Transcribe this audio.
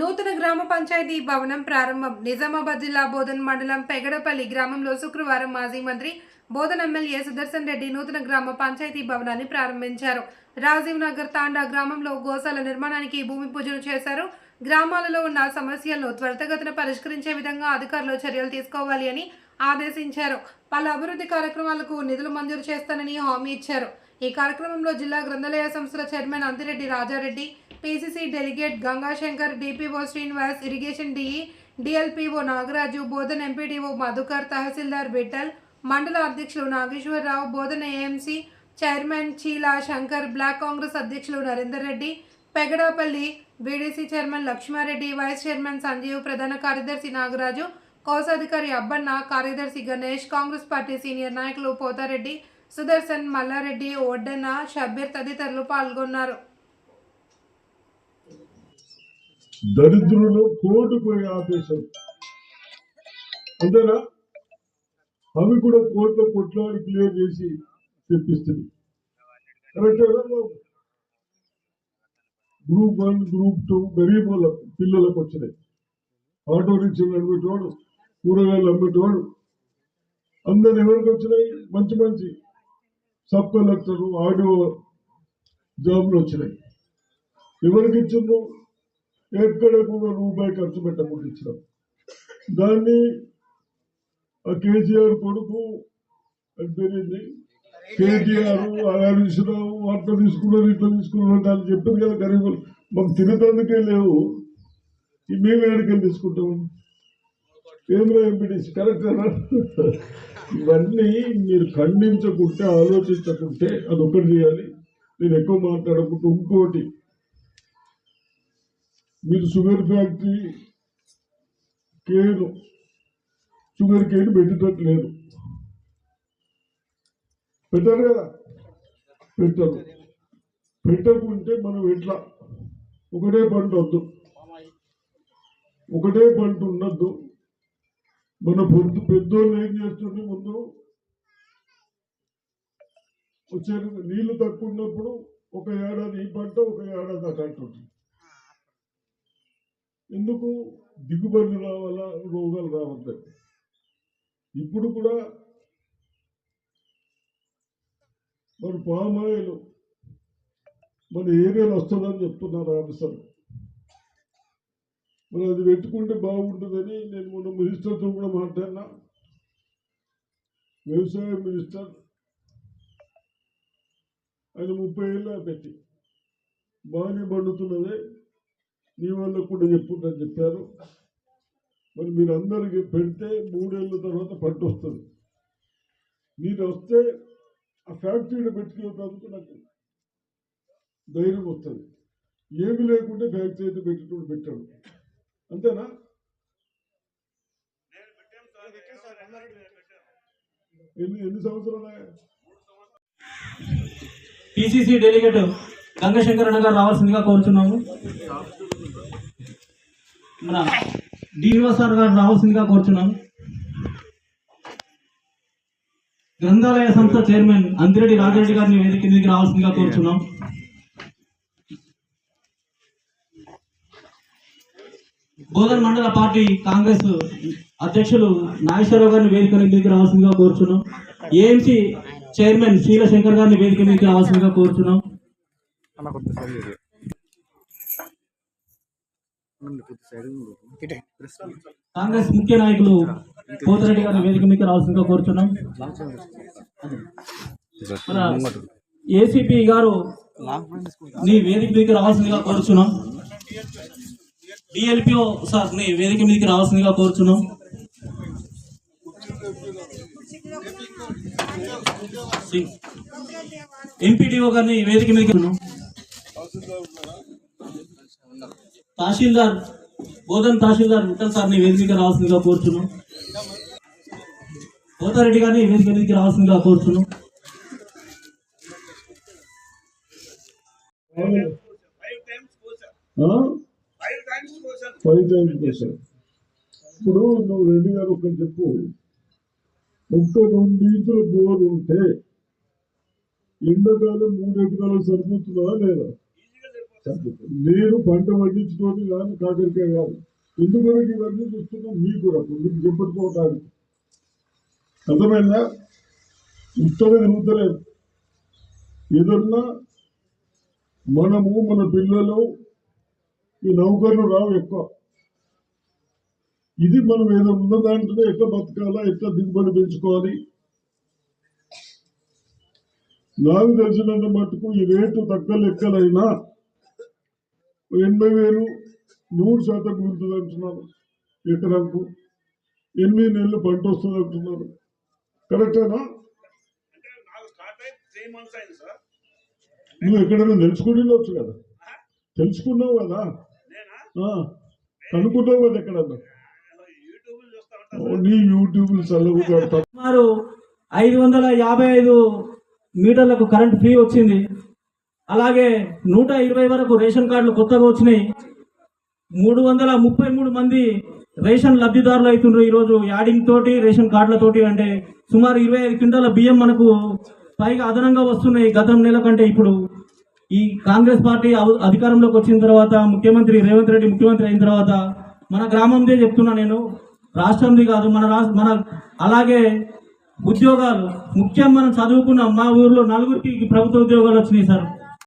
నూతన గ్రామ పంచాయతీ భవనం ప్రారంభం. నిజామాబాద్ జిల్లా బోధన్ మండలం పెగడపల్లి గ్రామంలో శుక్రవారం మాజీ మంత్రి బోధన్ ఎమ్మెల్యే సుదర్శన్ రెడ్డి నూతన గ్రామ పంచాయతీ భవనాన్ని ప్రారంభించారు. రాజీవ్ నగర్ తాండా గ్రామంలో గోశాల నిర్మాణానికి భూమి పూజలు చేశారు. గ్రామాలలో ఉన్న సమస్యలను త్వరితగతిన పరిష్కరించే విధంగా అధికారులు చర్యలు తీసుకోవాలి అని ఆదేశించారు. పలు అభివృద్ధి కార్యక్రమాలకు నిధులు మంజూరు చేస్తానని హామీ ఇచ్చారు. ఈ కార్యక్రమంలో జిల్లా గ్రంథాలయ సంస్థల chairman Anthireddy Rajareddy PCC delegate Gangashankar DPO Srinivas irrigation DE DLPO Nagaraju Bodhan MPDO Madhukar తహసీల్దార్ విఠల్ మండల అధ్యక్షులు Nageswararao Bodhan AMC chairman Cheela Shankar block Congress అధ్యక్షులు Narender Reddy Pegadapalli BDC chairman Lakshmareddy vice chairman Sanjeev ప్రధాన కార్యదర్శి నాగరాజు కోశాధికారి అబ్బన్న కార్యదర్శి Ganesh Congress party senior నాయకులు పోతారెడ్డి సుదర్శన్ మల్లారెడ్డి ఒడ్డన్న షబ్బీర్ తదితరులు పాల్గొన్నారు. దరిద్రులు కోర్టుపోయి ఆపేశారు. అంతేనా? అవి కూడా కోర్టులో కొట్లాడి క్లియర్ చేసి తెప్పిస్తుంది. కరెక్టేనా గ్రూప్ వన్ గ్రూప్ టూ గరీబ్ వాళ్ళ పిల్లలకు వచ్చినాయి. ఆటో రిక్షాలు అమ్మేటోడు కూరగాయలు అమ్మేటోడు అందరు ఎవరికి వచ్చినాయి? మంచి మంచి సబ్ కలెక్టర్ ఆడియో జాబ్లు వచ్చినాయి. ఎవరికి ఇచ్చిండ్రు? ఎక్కడ కూడా రూపాయి ఖర్చు పెట్టకుండా ఇచ్చినాం. దాన్ని ఆ కేసీఆర్ కొడుకు అని పేరేంది? కేటీఆర్ హరీశ్రావు అట్లా తీసుకున్నారు ఇట్లా తీసుకున్నారు అంటే అని చెప్పారు కదా గరీబులు. మాకు తినేటందుకే లేవు. మేము ఎక్కడికెళ్ళి తీసుకుంటాము. ఏమిరా ఎంపీటీసీ కరెక్టేనా? ఇవన్నీ మీరు ఖండించకుంటే ఆలోచించకుంటే అది ఒకటి చేయాలి. నేను ఎక్కువ మాట్లాడకుంటే ఇంకోటి. మీరు sugar factory cane sugar cane పెట్టేటట్టు లేదు. పెట్టారు కదా? పెట్టరు పెట్టకుంటే మనం ఎట్లా? ఒకటే పంట వద్దు. ఒకటే పంట ఉండద్దు. మన పొద్దు పెద్దోళ్ళు ఏం చేస్తుండే ముందు వచ్చే నీళ్ళు తక్కువ ఉన్నప్పుడు ఒక ఏడాది ఈ పంట ఒక ఏడాది ఆ ఉంటుంది ఎందుకు దిగుబడి రావాల రోగాలు రావద్దని ఇప్పుడు కూడా మరి పామాయిల్ మన ఏరియాలో వస్తుందని చెప్తున్నారు ఆఫీసర్. మరి అది పెట్టుకుంటే బాగుంటుందని నేను మొన్న మినిస్టర్తో కూడా మాట్లాడినా. వ్యవసాయ మినిస్టర్ ఆయన ముప్పై ఏళ్ళ పెట్టి బాగానే పండుతున్నదే. మీ వాళ్ళకు కూడా చెప్పుందని చెప్పారు. మరి మీరు అందరికి పెడితే మూడేళ్ళ తర్వాత పంట వస్తుంది. మీరు వస్తే ఆ ఫ్యాక్టరీలో పెట్టుకునేందుకు నాకు ధైర్యం వస్తుంది. ఏమి లేకుంటే ఫ్యాక్టరీ అయితే పెట్టుకుని పెట్టాడు. అంతేనా? ఎన్ని ఎన్ని సంవత్సరాలు పిసిసి డెలిగేట్ గంగశంకరణ గారు రావాల్సిందిగా కోరుచున్నాము. మన శ్రీనివాసరావు గారు రావాల్సిందిగా కోరుచున్నాను గ్రంథాలయ సంస్థ చైర్మన్ అంతిరెడ్డి రాజరెడ్డి గారిని వేదిక కిందికి రావాల్సిందిగా కోరుచున్నాం. బోధన్ మండల పార్టీ కాంగ్రెస్ అధ్యక్షులు నాగేశ్వరరావు గారిని వేదిక మీదకి రావాల్సిందిగా కోరుచున్నాం. ఏఎంసీ చైర్మన్ శీల శంకర్ గారిని వేదిక మీదకి రావాల్సిందిగా కోరుచున్నాం. కాంగ్రెస్ ముఖ్య నాయకులు పోతిరెడ్డి గారిని వేదిక మీదకి రావాల్సిందిగా కోరుచున్నాం. మన ఏసీపీ గారు నీ వేదిక మీదకి రావాల్సిందిగా కోరుచున్నాం. డిఎల్పిఓ సార్ నీ వేదిక మీదకి రావాల్సిందిగా కోరుచున్నాం. ఎంపీడీఓ గారిని వేదిక మీదకి తహసీల్దార్ బోధన్ తహసీల్దార్ విఠల్ సార్ని వేదిక మీదకి రావాల్సిందిగా కోరుచున్నాం. పోతారెడ్డి గారిని వేదిక మీదకి రావాల్సిందిగా కోరుచున్నాం. ఫైవ్ టైమ్స్ కోసం ఇప్పుడు నువ్వు రెడ్డి గారు ఒకటి చెప్పు. ఒక్క రెండు ఇంచుల బోర్ ఉంటే ఎండాకాలం మూడు ఎకరాలు సరిపోతుందా లేదా? నేను పంట పండించుకోవడం కానీ కాకరికాయ కాదు. ఎందుకొరకు ఇవన్నీ చూస్తున్నాం మీ కొరకు మీకు చెప్పుకోవటానికి అర్థమైందా? ఉత్తమే తిరుగుతలేదు ఏదన్నా మనము మన పిల్లలు ఈ నౌకర్లు రావు ఎక్కువ. ఇది మనం ఏదో ఉన్న దాంట్లో ఎట్లా బతకాలా ఎట్లా దిగుబడి పెంచుకోవాలి? నాకు తెలిసినంత మటుకు ఈ రేటు తగ్గ లెక్కలైనా ఎనభై వేలు నూరు శాతం మిగులుతుంది అంటున్నారు ఎకరాకు. ఎనిమిది నెలలు పంట వస్తుంది అంటున్నారు. కరెక్టేనా? నువ్వు ఎక్కడైనా తెలుసుకుని ఉండొచ్చు కదా. తెలుసుకున్నావు కదా? కనుక్కున్నావు కదా ఎక్కడన్నా? నీ యూట్యూబ్ సుమారు ఐదు వందల యాభై ఐదు మీటర్లకు కరెంట్ ఫ్రీ వచ్చింది. అలాగే నూట ఇరవై వరకు రేషన్ కార్డులు కొత్తగా వచ్చినాయి. మూడు వందల ముప్పై మూడు మంది రేషన్ లబ్ధిదారులు అవుతుండ్రు ఈరోజు. యాడింగ్ తోటి రేషన్ కార్డులతోటి అంటే సుమారు ఇరవై ఐదు క్వింటాల బియ్యం మనకు పైగా అదనంగా వస్తున్నాయి గతం నెల కంటే ఇప్పుడు. ఈ కాంగ్రెస్ పార్టీ అధికారంలోకి వచ్చిన తర్వాత ముఖ్యమంత్రి రేవంత్ రెడ్డి ముఖ్యమంత్రి అయిన తర్వాత మన గ్రామందే చెప్తున్నా నేను. రాష్ట్రంది కాదు మన రాష్ట్ర మన అలాగే ఉద్యోగాలు. ముఖ్యం మనం చదువుకున్నాం. మా ఊర్లో నలుగురికి ప్రభుత్వ ఉద్యోగాలు వచ్చినాయి సార్.